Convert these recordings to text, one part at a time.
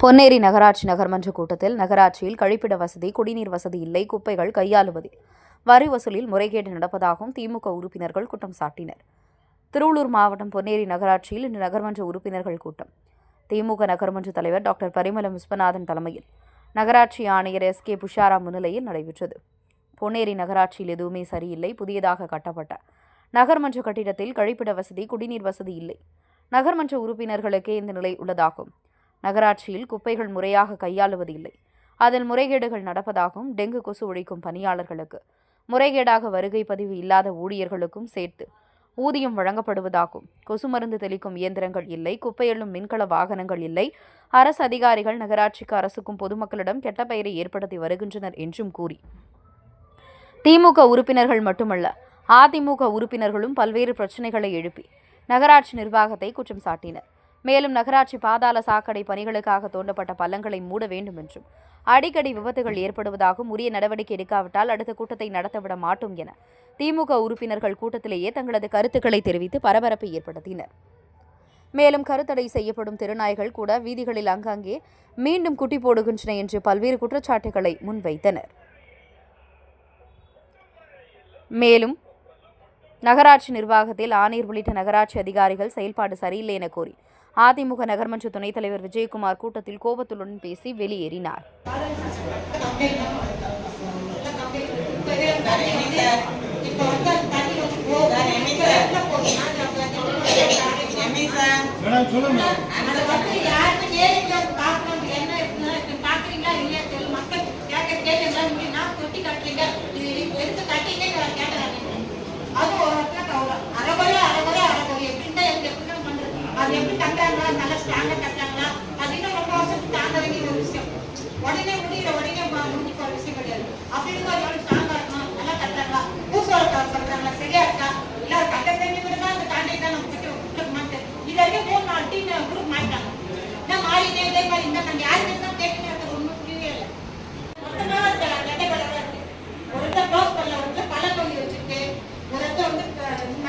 பொன்னேரி நகராட்சி நகர்மன்ற கூட்டத்தில் நகராட்சியில் கழிப்பிட வசதி குடிநீர் வசதி இல்லை குப்பைகள் கையாளுவதில். வரி வசூலில் முறைகேடு நடப்பதாகவும் திமுக உறுப்பினர்கள் குற்றம் சாட்டினர். திருவள்ளூர் மாவட்டம் பொன்னேரி நகராட்சியில் இன்று நகர்மன்ற உறுப்பினர்கள் கூட்டம். திமுக நகர்மன்ற தலைவர் டாக்டர் பரிமளம் விஸ்வநாதன் தலைமையில் நகராட்சி ஆணையர் எஸ். கே. புஷாரா முன்னிலையில் நடைபெற்றது. பொன்னேரி நகராட்சியில் எதுவுமே சரியில்லை புதியதாக கட்டப்பட்ட. நகர்மன்ற கட்டிடத்தில் கழிப்பிட வசதி குடிநீர் வசதி இல்லை. நகர்மன்ற உறுப்பினர்களுக்கே இந்த நிலை உள்ளதாகும். நகராட்சியில் குப்பைகள் முறையாக கையாளுவது இல்லை அதில் முறைகேடுகள் நடப்பதாகவும் டெங்கு கொசு ஒழிக்கும் பணியாளர்களுக்கு முறைகேடாக வருகை பதிவு இல்லாத ஊழியர்களுக்கும் சேர்த்து ஊதியம் வழங்கப்படுவதாகும். கொசு மருந்து தெளிக்கும் இயந்திரங்கள் இல்லை குப்பையெழும் மின்கல வாகனங்கள் இல்லை. அரசு அதிகாரிகள் நகராட்சிக்கு அரசுக்கும் பொதுமக்களிடம் கெட்ட பெயரை ஏற்படுத்தி வருகின்றனர் என்றும் கூறி. திமுக உறுப்பினர்கள் மட்டுமல்ல அதிமுக உறுப்பினர்களும் பல்வேறு பிரச்சனைகளை எழுப்பி நகராட்சி நிர்வாகத்தை குற்றம் சாட்டினர். மேலும் நகராட்சி பாதாள சாக்கடை பணிகளுக்காக தோண்டப்பட்ட பள்ளங்களை மூட வேண்டும் என்றும் அடிக்கடி விபத்துகள் ஏற்படுவதாகவும் உரிய நடவடிக்கை எடுக்காவிட்டால் அடுத்த கூட்டத்தை நடத்தவிட மாட்டோம் என திமுக உறுப்பினர்கள் கூட்டத்திலேயே தங்களது கருத்துக்களை தெரிவித்து பரபரப்பை ஏற்படுத்தினர். மேலும் கருத்தடை செய்யப்படும் திருநாய்கள் கூட வீதிகளில் அங்கங்கே மீண்டும் குட்டி போடுகின்றன என்று பல்வேறு குற்றச்சாட்டுகளை முன்வைத்தனர். மேலும் நகராட்சி நிர்வாகத்தில் ஆணையர் உள்ளிட்ட நகராட்சி அதிகாரிகள் செயல்பாடு சரியில்லை என கூறி அதிமுக நகர்மன்ற துணைத் தலைவர் விஜயகுமார் கூட்டத்தில் கோபத்துடன் பேசி வெளியேறினார். மக்கள் நீங்க நான் தொட்டி கட்டுறீங்க. இது கட்டுறீங்கன்னு நான் கேட்கறாங்க. அது ஒரு இடத்துல கவலை. அரைகுறை, அரைகுறை, அரைகுறை. எப்படின்னா எனக்கு எப்படின்னா பண்றது? அது எப்படி கட்டாங்களா நல்லா ஸ்ட்ராங்கா கட்டாங்களா கட்டுறாங்களா? ரொம்ப வருஷத்துக்கு தாங்க வேண்டிய ஒரு விஷயம். உடனே முடியல, உடனே ம- முடிஞ்சு விஷயம் கிடையாது. அப்படின்னு இருக்கும் போது எவ்வளவு strong இருக்கணும்? நல்லா கட்டாங்களா பூசோரத்தை சொல்றாங்களா சரியா இருக்கா? இல்ல ஒரு கட்ட தண்ணி தெரிஞ்சவங்க அந்த தாண்டி தான் நம்ம கிட்ட கொடுக்க மாட்டேன். இது வரைக்கும் மூணு நாள் டீம் குரூப் மாட்டாங்க நான் மாறினே இதே மாதிரி இந்த நான் யாருக்கு தான் கேட்கணும் எனக்கு ஒன்றும் புரியவே இல்லை மொத்தமா இருக்கு, ரெட்டை கலரா இருக்கு. ஒரு இடத்துல close பண்ணல, ஒரு இடத்துல பள்ளம் தோண்டி வச்சிருக்கு. ஒரு இடத்துல வந்து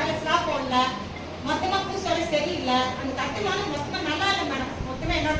க- போடல. மொத்தமா பூசோட சரியில்லை. அந்த கட்டுமானம் மொத்தமா நல்லா இல்லை மேடம் மொத்தமா என்னோட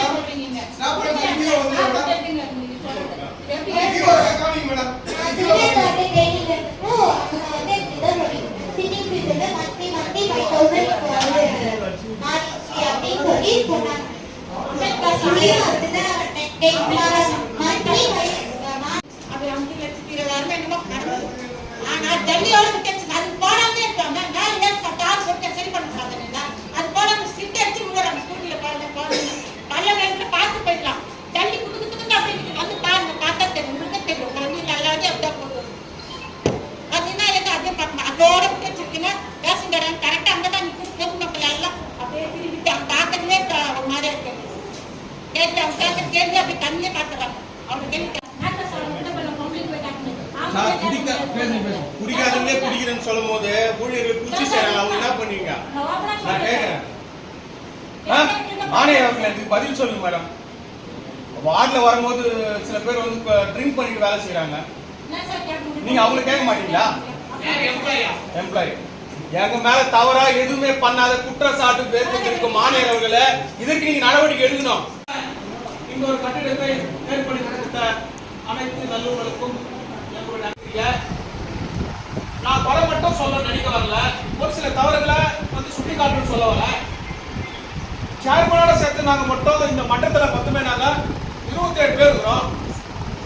சார் குடிக்க பேசுங்க பேசுங்க குடிக்காதவங்களே குடிக்கிறேன்னு சொல்லும் போது ஊழியர்கள் குச்சி செய்றாங்க அவங்க என்ன பண்ணுவீங்க? நான் ஆ? எனக்கு பதில் சொல்லுங்க மேடம். வார்டில் வரும்போது சில பேர் வந்து ட்ரிங்க் பண்ணிட்டு வேலை செய்கிறாங்க நீங்க அவங்களை கேட்க மாட்டீங்களா? எம்ப்ளாயி எங்க மேல தவறா எதுவுமே பண்ணாத குற்றச்சாட்டு பேருக்கு இருக்கும் ஆணையர் இதற்கு நீங்க நடவடிக்கை எடுக்கணும். இந்த ஒரு கட்டிடத்தை ஏற்படுத்தி அனைத்து நல்லூர்களுக்கும் செய்திருக்கீங்க நான் கொலை மட்டும் சொல்ல நினைக்க வரல. ஒரு சில தவறுகளை வந்து சுட்டி காட்டுன்னு சொல்ல வரல. சேர்மனோட சேர்த்து நாங்கள் மட்டும் இந்த மன்றத்தில் மொத்தமே நாங்கள் இருபத்தி ஏழு பேர் இருக்கிறோம்.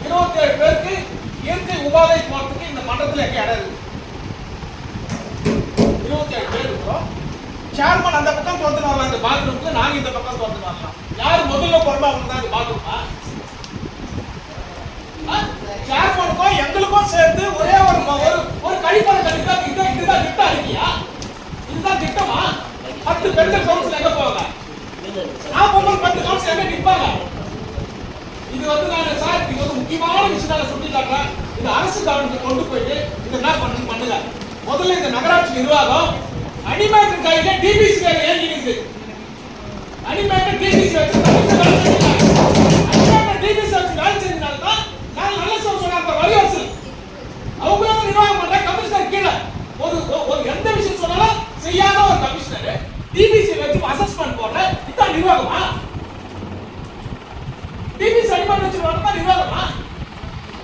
இருபத்தி ஏழு பேருக்கு இயற்கை உபாதை போகிறதுக்கு இந்த மன்றத்தில் எங்கே இடம் இருக்குது இருபத்தி ஏழு பேர் இருக்கிறோம். சேர்மன் அந்த பக்கம் திறந்து வரலாம் இந்த பாத்ரூமுக்கு நாங்கள் இந்த பக்கம் திறந்து வரலாம் யார் முதல்ல போகிறோமோ அவங்க தான் இந்த பாத்ரூமா சேர்மனுக்கும் எங்களுக்கும் சேர்த்து ஒரே ஒரு ஒரு ஒரு கழிப்பறை கழிப்பா இது இதுதான் திட்டம் இருக்கியா இதுதான் திட்டமா? பத்து பெண்கள் கவுன்சில் எங்க போவாங்க? நான் பொங்கல் பத்து கவுன்சில் எங்க நிற்பாங்க இது வந்து நான் சார் இது ஒரு முக்கியமான விஷயம் நான் சுட்டி காட்டுறேன். இது அரசு கவனத்துக்கு கொண்டு போயிட்டு இது என்ன பண்ணு பண்ணுங்க முதல்ல இந்த நகராட்சி நிர்வாகம் அனிமேட்டர் கையில டிபிசி கையில ஏங்கி நிற்குது அனிமேட்டர் டிபிசி வச்சு டிபிசி வச்சு வேலை செஞ்சனால தான் நான் நல்ல சொல்ல சொன்னாங்க வரிவாசல் அவங்களும் நிர்வாகம் பண்ற கமிஷனர் கீழே ஒரு ஒரு- ஒரு எந்த விஷயம் சொன்னாலும் செய்யாத ஒரு கமிஷனர் டிபிசி வச்சு அசஸ்மெண்ட் போடுற இதான் நிர்வாகமா டிபிசி அடிப்படை வச்சு வரணும் நிர்வாகமா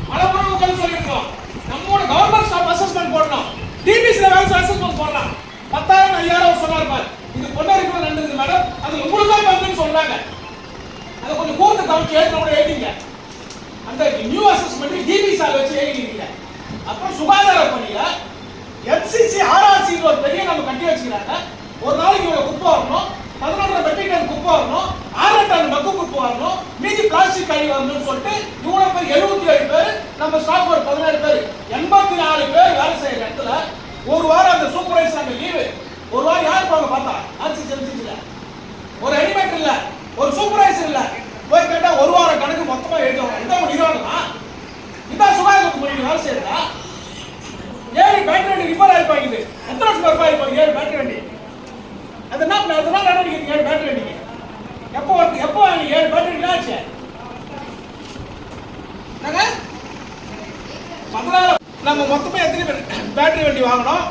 மலப்புறம் உட்காந்து சொல்லியிருக்கோம். நம்மோட கவர்மெண்ட் ஸ்டாஃப் அசஸ்மெண்ட் போடணும். டிபிசில வேலை அசஸ்மெண்ட் போடலாம். பத்தாயிரம் ஐயாயிரம் சொன்னார் பாரு. இது பொன்னாரி கூட நடந்தது மேடம் அது உங்களுக்கு தான் பங்குன்னு சொல்றாங்க அதை கொஞ்சம் கூர்ந்து கவனிச்சு ஏற்கனவே எழுதிங்க. அந்த நியூ அசஸ்மெண்ட் டிபிசால வச்சு எழுதிக்கிறீங்க அப்புறம் சுகாதார பணியில எஃப்சிசி ஆர்ஆர்சி ஒரு பெரிய நம்ம கட்டி வச்சுக்கிறாங்க. ஒரு நாளைக்கு இவங்க குப்பை வரணும். வரணும் ஆறு மக்கு குப்பு வரணும் மீதி பிளாஸ்டிக் கழி வரணும்னு சொல்லிட்டு இவ்வளோ பேர் எழுபத்தி ஏழு பேர் நம்ம ஸ்டாஃப் ஒரு பதினேழு பேர் எண்பத்தி நாலு பேர் வேலை செய்யற இடத்துல ஒரு வாரம் அந்த சூப்பர்வைசர் அங்கே லீவு ஒரு வாரம் யார் போங்க பார்த்தா ஆர்சி சென்சிஸ்ல ஒரு ஹெல்மெட் இல்ல ஒரு சூப்பர்வைசர் இல்ல. போய் கேட்டா ஒரு வாரம் கணக்கு மொத்தமா எழுதுவாங்க இந்த ஒரு நிறுவனமா இதான் சுகாதார மொழி வேலை செய்யறதா? ஏழு பேட்டரி வண்டி ரிப்பேர் ஆயிருப்பாங்க இது. எத்தனை வருஷம் ரிப்பேர் ஏழு பேட்டரி வண்டி? அது என்ன பண்ண நடவடிக்கை ஏழு பேட்டரி வண்டிக்கு? எப்போ வந்து எப்போ வாங்கி ஏழு பேட்டரி ஆச்சு? என்னங்க? நம்ம மொத்தமாக எத்தனை பேர்? பேட்டரி வண்டி வாங்கினோம்.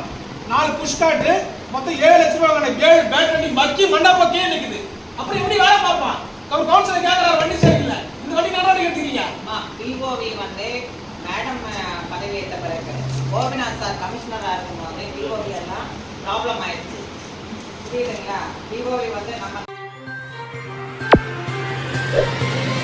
நாலு புஷ் காட்டு மொத்தம் ஏழு லட்சம் ரூபாய் வாங்கின ஏழு பேட்டரி வண்டி மக்கி மண்டா பக்கியே நிக்குது. அப்புறம் எப்படி வேலை பார்ப்பான்? அவர் கவுன்சிலர் கேட்கறாரு வண்டி சரியில்லை. இந்த வண்டி நடவடிக்கை எடுத்துக்கீங்க பிஓவி வந்து மேடம் பதவியேற்ற பிறகு கோபிநாத் சார் கமிஷனராக இருக்கும்போது பிஓவி எல்லாம் ப்ராப்ளம் ஆயிடுச்சு. புரியுதுங்களா? பிஓவி வந்து நம்ம Música